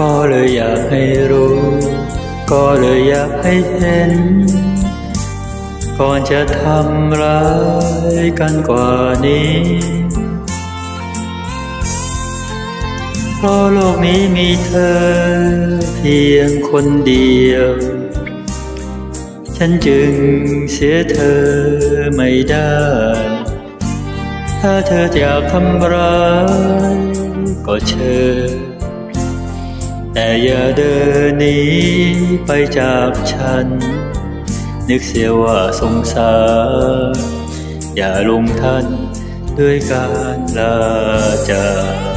ก็เลยอยากให้รู้ ก็เลยอยากให้เห็น ก่อนจะทำร้ายกันกว่านี้ เพราะโลกนี้มีเธอเพียงคนเดียว ฉันจึงเสียเธอไม่ได้ ถ้าเธออยากทำร้ายก็เชิญ แต่อย่าเดินหนีไปจากฉัน นึกเสียว่าสงสาร อย่าลงท่านด้วยการลาจาก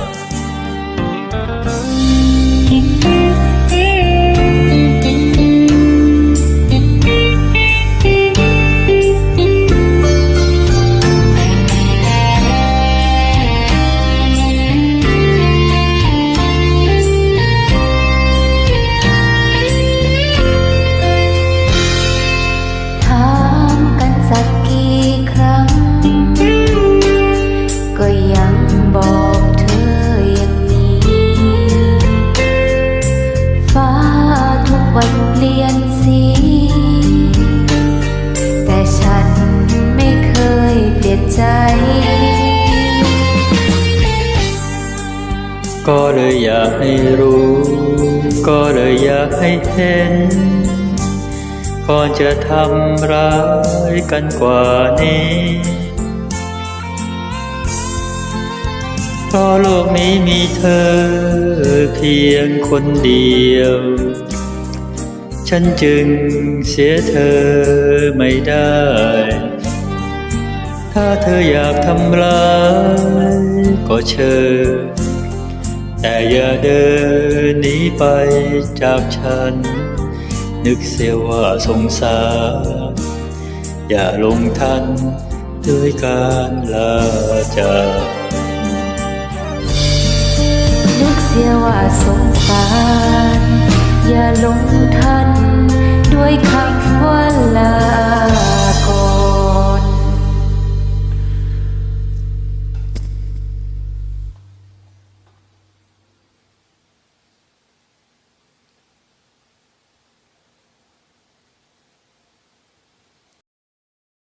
ก็เลยอยากให้รู้ ก็เลยอยากให้เห็น ก่อนจะทำร้ายกันกว่านี้ เพราะโลกนี้มีเธอเพียงคนเดียว ฉันจึงเสียเธอไม่ได้ ถ้าเธออยากทำร้ายก็เชิญ แต่อย่าเดินหนีไปจากฉัน นึกเสียว่าสงสาร อย่าลงทันด้วยการลาจากนึกเสียว่าสงสาร อย่าลง